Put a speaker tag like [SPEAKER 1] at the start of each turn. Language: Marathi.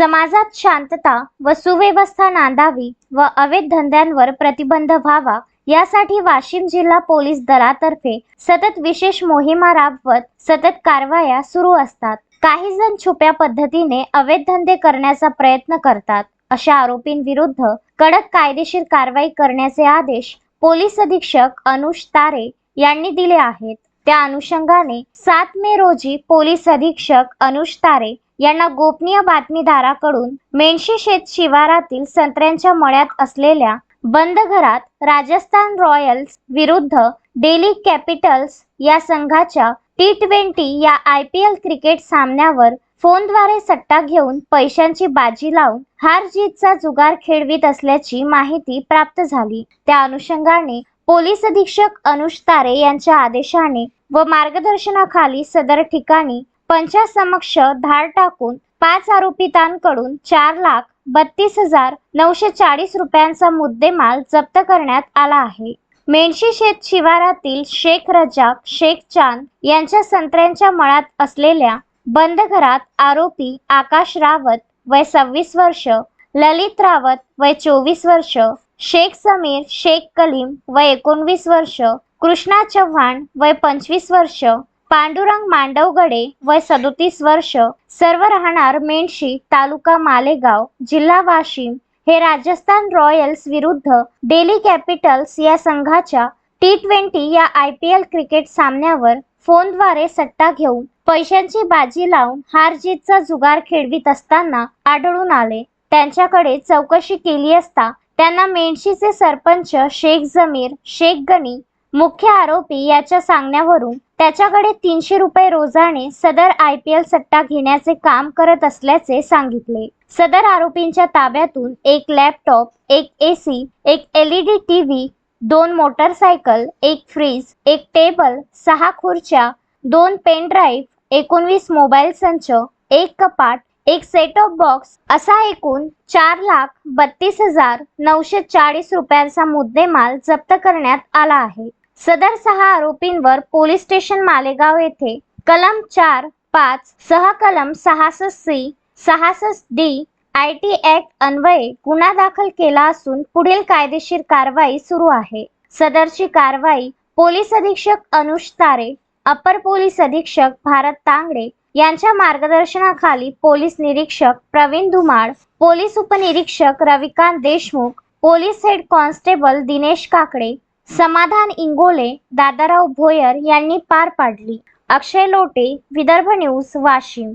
[SPEAKER 1] समाजात शांतता व सुव्यवस्था नांदावी व अवैध धंद्यांवर प्रतिबंध व्हावा यासाठी वाशिम जिल्हा पोलीस दलातर्फे सतत विशेष मोहिमा राबवत सतत कारवाया सुरू असतात. काही जण छुप्या पद्धतीने अवैध धंदे करण्याचा प्रयत्न करतात. अशा आरोपींविरुद्ध कडक कायदेशीर कारवाई करण्याचे आदेश पोलीस अधीक्षक अनुष तारे यांनी दिले आहेत. त्या अनुषंगाने सात मे रोजी पोलीस अधीक्षक अनुष तारे यांना गोपनीय बातमीदाराकडून मेणशी शेत शिवारातील संत्र्यांच्या मळ्यात असलेल्या बंद घरात राजस्थान रॉयल्स विरुद्ध डेली कॅपिटल्स या संघाच्या टी ट्वेंटी या आय पी एल क्रिकेट सामन्यावर फोनद्वारे सट्टा घेऊन पैशांची बाजी लावून हार जीतचा जुगार खेळवीत असल्याची माहिती प्राप्त झाली. त्या अनुषंगाने पोलीस अधीक्षक अनुष तारे यांच्या आदेशाने व मार्गदर्शनाखाली सदर ठिकाणी पंचासमक्ष धाड टाकून पाच आरोपितांकडून चार लाख बत्तीस हजार नऊशे चाळीस रुपयांचा मुद्देमाल जप्त करण्यात आला आहे. मेणशी शेत शिवारातील शेख रजाक शेख चांद यांच्या संत्र्यांच्या मळ्यात असलेल्या बंद घरात आरोपी आकाश रावत वय सव्वीस वर्ष ललित रावत वय चोवीस वर्ष शेख समीर शेख कलीम वय एकोणवीस वर्ष कृष्णा चव्हाण वय पंचवीस वर्ष पांडुरंग मांडवगडे वय सदोतीस वर्ष. सर्व राहणार मेणशी तालुका मालेगाव जिल्हा वाशिम. हे राजस्थान रॉयल्स विरुद्ध डेली कॅपिटल्स या संघाच्या टी ट्वेंटी या आय पी एल क्रिकेट सामन्यावर फोनद्वारे सट्टा घेऊन पैशांची बाजी लावून हार जीतचा जुगार खेळवीत असताना आढळून आले. त्यांच्याकडे चौकशी केली असता त्यांना मेणशीचे सरपंच शेख जमीर शेख गनी मुख्य आरोपी याच्या सांगण्यावरून त्याच्याकडे तीनशे रुपये रोजाने सदर आय पी एल सट्टा घेण्याचे काम करत असल्याचे सांगितले. सदर आरोपींच्या ताब्यातून एक लॅपटॉप एक एसी एक एलईडी टीव्ही दोन मोटरसायकल एक फ्रीज एक टेबल सहा खुर्च्या दोन पेन ड्राईव्ह एकोणवीस मोबाईल संच एक कपाट एक सेट ऑफ बॉक्स असा एकूण चार लाख बत्तीस हजार नऊशे चाळीस रुपयांचा मुद्देमाल जप्त करण्यात आला आहे. सदर सहा आरोपींवर पोलीस स्टेशन मालेगाव येथे कलम चार पाच सह कलम सहासष्ट सी सहासष्ट डी आय टी ऍक्ट अन्वये गुन्हा दाखल केला असून पुढील कायदेशीर कारवाई सुरू आहे. सदरची कारवाई पोलीस अधीक्षक अनुष तारे अपर पोलीस अधीक्षक भारत तांगडे यांच्या मार्गदर्शनाखाली पोलीस निरीक्षक प्रवीण धुमाळ पोलीस उपनिरीक्षक Ravikant Deshmukh police head constable Dinesh Kakade Samadhan Ingole Dadarao Bhoyar यांनी पार पाडली. अक्षय लोटे विदर्भ न्यूज वाशिम.